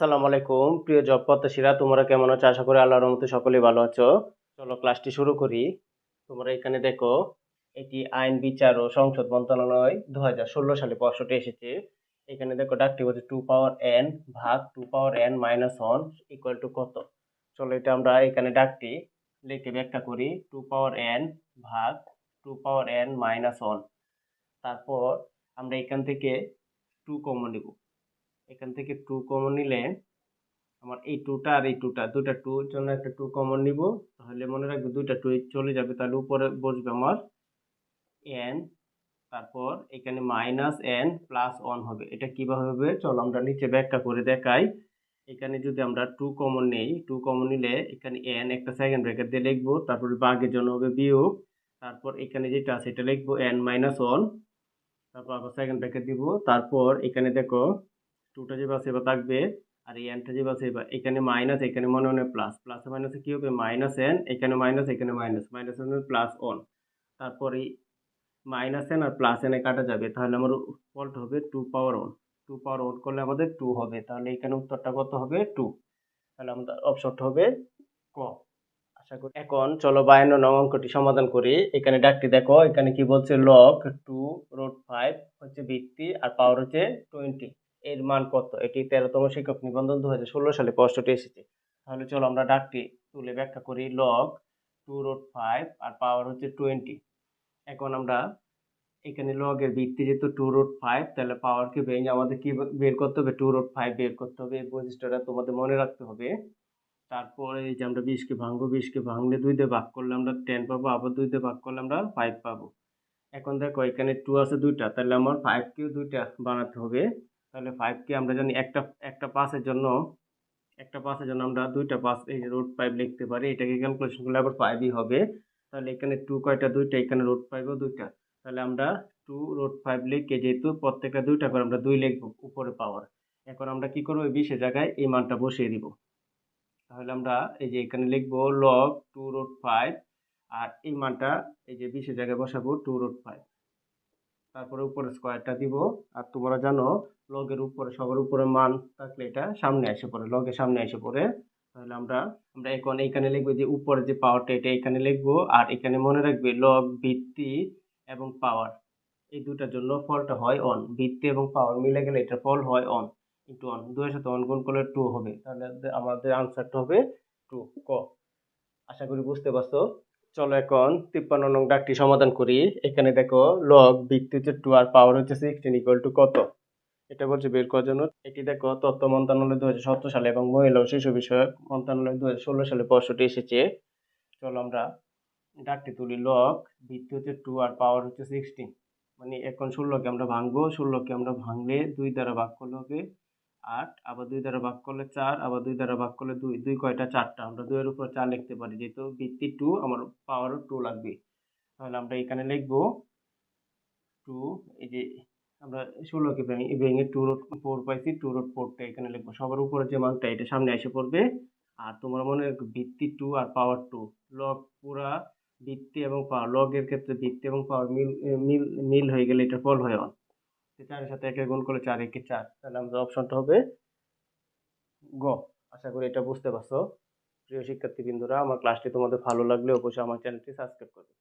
আসসালামু আলাইকুম। প্রিয় জব প্রত্যাশীরা, তোমরা কেমন আছো? আশা করি আল্লাহর রহমতে সকলেই ভালো আছো। চলো ক্লাসটি শুরু করি। তোমরা এখানে দেখো, এটি আইন, বিচার ও সংসদ মন্ত্রণালয় দু হাজার ষোলো সালে প্রশ্নটি এসেছে। এখানে দেখো, ডাকটি হচ্ছে টু পাওয়ার এন ভাগ two power N minus one equal to কত? চলো এটা আমরা এখানে ডাকটি লিখে ব্যাখ্যা করি। টু পাওয়ার এন ভাগ two power N minus one তারপর আমরা এখান থেকে টু কমন নিব। এখান থেকে টু কমন নিলে আমার এই টুটা আর এই টুটা দুটা টুর জন্য একটা টু কমন নিব। তাহলে মনে রাখবে দুইটা টু চলে যাবে, তাহলে উপরে বসবে আমার এন তারপর এখানে মাইনাস এন প্লাস ওয়ান হবে। এটা কীভাবে হবে? চলো আমরা নিচে ব্যাখ্যা করে দেখাই। এখানে যদি আমরা টু কমন নেই টু কমন নিলে এখানে এন একটা সেকেন্ড ব্র্যাকেট দিয়ে লিখব, তারপর বাঘের জন্য হবে বিয়োগ। তারপর এখানে যেটা আছে, এটা লিখব এন মাইনাস ওয়ান তারপর আবার সেকেন্ড ব্র্যাকেট দিব। তারপর এখানে দেখো টুটা বা থাকবে আর এই এনটা বা এখানে মাইনাস এখানে মনে মনে প্লাস প্লাস মাইনাসে কী হবে? মাইনাস এন এখানে মাইনাস এখানে minus minus N plus one তারপর মাইনাস এন আর প্লাস এনে কাটা যাবে, তাহলে আমার ফলটা হবে two power one two power one করলে আমাদের টু হবে, তাহলে এখানে উত্তরটা কত হবে? টু তাহলে আমাদের অপশনটা হবে ক। আশা করি এখন চলো বায়ান্ন নং অঙ্কটি সমাধান করি। এখানে ডাকটি দেখো, এখানে কি বলছে লক টু রোড ফাইভ হচ্ছে ভিত্তি আর পাওয়ার হচ্ছে টোয়েন্টি এর মান কত? এটি তেরোতম শিক্ষক নিবন্ধন দু হাজার ষোলো সালে প্রশ্নটি এসেছে। তাহলে চলো আমরা ডাকটি তুলে ব্যাখ্যা করি। লগ টু রোড ফাইভ আর পাওয়ার হচ্ছে টোয়েন্টি এখন আমরা এখানে লগের ভিত্তি যেহেতু টু রোড ফাইভ তাহলে পাওয়ারকে ভেঙে আমাদের কি বের করতে হবে? টু রোড ফাইভ বের করতে হবে। এই বৈশিষ্ট্যটা তোমাদের মনে রাখতে হবে। তারপরে এই যে আমরা বিশকে ভাঙবো বিশকে ভাঙলে দুই দিয়ে ভাগ করলে আমরা টেন পাবো, আবার দুই দিয়ে ভাগ করলে আমরা ফাইভ পাবো। এখন দেখো এখানে টু আছে দুইটা, তাহলে আমার ফাইভকেও দুইটা বানাতে হবে। তাহলে ফাইভকে আমরা জানি একটা একটা পাসের জন্য, একটা পাসের জন্য আমরা দুইটা পাস এই রোড পাইপ লিখতে পারি। এটাকে ক্যালকুলেশন করলে আবার ফাইভই হবে। তাহলে এখানে টু কয়টা? দুইটা, এখানে রোড পাইপও দুইটা। তাহলে আমরা টু রোড ফাইভ লিখে যেহেতু প্রত্যেকটা দুইটা করে আমরা দুই লিখব উপরে পাওয়ার এখন আমরা কি করব? এই বিশের জায়গায় এই মানটা বসিয়ে দিব। তাহলে আমরা এই যে এখানে লিখব লগ টু রোড ফাইভ আর এই মানটা এই যে বিশে জায়গায় বসাবো টু রোড ফাইভ তারপরে উপরে স্কোয়ারটা দিব। আর তোমরা জানো লগের উপরে, সবার উপরে মান থাকলে এটা সামনে এসে পড়ে লগের সামনে এসে পড়ে। তাহলে আমরা আমরা এখন এইখানে লিখব যে উপরে যে পাওয়ারটা এটা এখানে লিখব। আর এখানে মনে রাখবে লগ ভিত্তি এবং পাওয়ার এই দুটার জন্য ফলটা হয় অন ভিত্তি এবং পাওয়ার মিলে গেলে এটা ফল হয় অন ইন্টু অন দুয়ের সাথে অন গুণ করলে টু হবে। তাহলে আমাদের আনসারটা হবে টু ক। আশা করি বুঝতে পারছ? চলো এখন তিপ্পান্ন নং ডাকটি সমাধান করি। এখানে দেখো লগ হচ্ছে টু আর পাওয়ার হচ্ছে সিক্সটিন ইকুয়াল টু কত? এটা বলছে বের করার জন্য। এটি দেখো তথ্য মন্ত্রণালয় দু হাজার সতেরো সালে এবং মহিলা ও শিশু বিষয়ক মন্ত্রণালয় দু সালে প্রশ্নটি এসেছে। চলো আমরা ডাকটি তুলি। ভিত্তি হচ্ছে টু আর পাওয়ার হচ্ছে সিক্সটিন মানে এখন ষোলোকে আমরা ভাঙবো। ষোলোকে আমরা ভাঙলে দুই দ্বারা ভাগ করলে হবে আট, আবার দুই দ্বারা ভাগ করলে চার, আবার দুই দ্বারা ভাগ করলে দুই দুই কয়টা চারটা? আমরা দুইয়ের উপর চার লিখতে পারি, যেহেতু ভিত্তি টু আমার পাওয়ারও টু লাগবে। তাহলে আমরা এখানে লিখব টু এই যে আমরা ষোলোকে ভেঙে ভেঙে টু রোড ফোর পাইছি টু রোড ফোরটা এখানে লিখব। সবার উপরে যে মানটা, এটা সামনে এসে পড়বে। আর তোমার মনে রাখবে ভিত্তি টু আর পাওয়ার টু লগ পুরা ভিত্তি এবং পাওয়ার লগের ক্ষেত্রে ভিত্তি এবং পাওয়ার মিল মিল মিল হয়ে গেলে এটা ফল হয় অন চারের সাথে একে গুণ করলে চার, একে চার। তাহলে আমাদের অপশনটা হবে গ। আশা করি এটা বুঝতে পারছ। প্রিয় শিক্ষার্থীবৃন্দরা, আমার ক্লাসটি তোমাদের ভালো লাগলে অবশ্যই আমার চ্যানেলটি সাবস্ক্রাইব করবে।